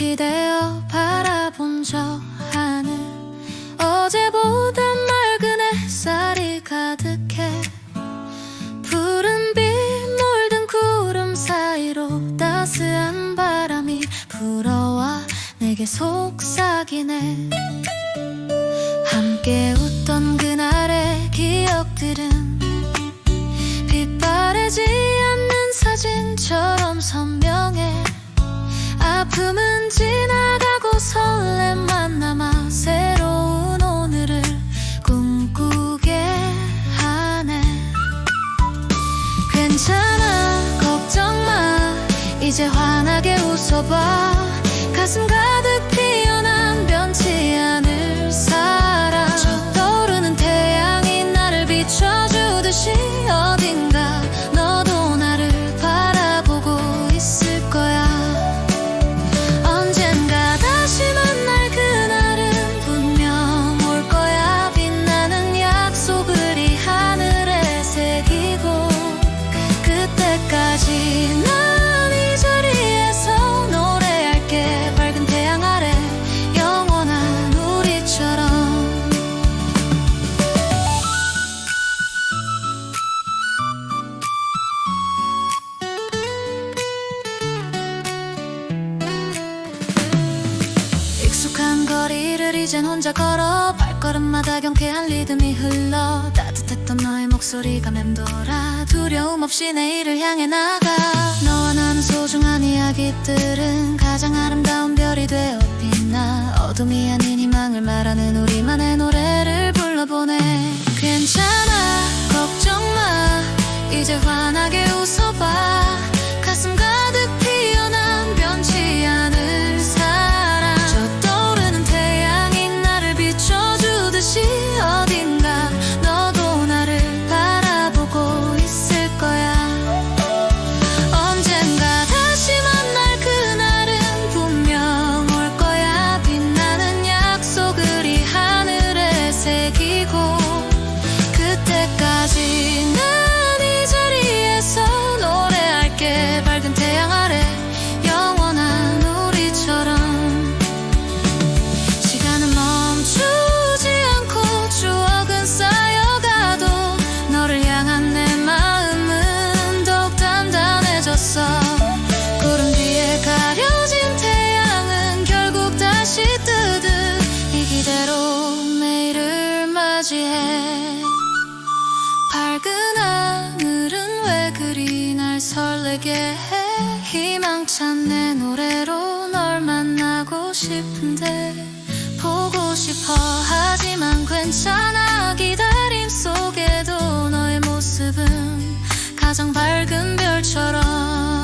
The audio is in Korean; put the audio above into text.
기대어 바라본 저 하늘. 어제보다 맑은 햇살이 가득해. 푸른 빛 물든 구름 사이로 따스한 바람이 불어와 내게 속삭이네. 함께 웃던 그날의 기억들은 빛바래지 않는 사진처럼 선물 슬픔은 지나가고 설렘만 남아 새로운 오늘을 꿈꾸게 하네. 괜찮아 걱정 마. 이제 환하게 웃어봐. 가슴 가득 피어난 변치 않을 사랑 저 떠오르는 태양이 나를 비춰주듯이 길을 이젠 혼자 걸어 발걸음마다 경쾌한 리듬이 흘러 따뜻했던 너의 목소리가 맴돌아 두려움 없이 내일을 향해 나가. 너와 나 되게 해. 희망찬 내 노래로 널 만나고 싶은데 보고 싶어. 하지만 괜찮아. 기다림 속에도 너의 모습은 가장 밝은 별처럼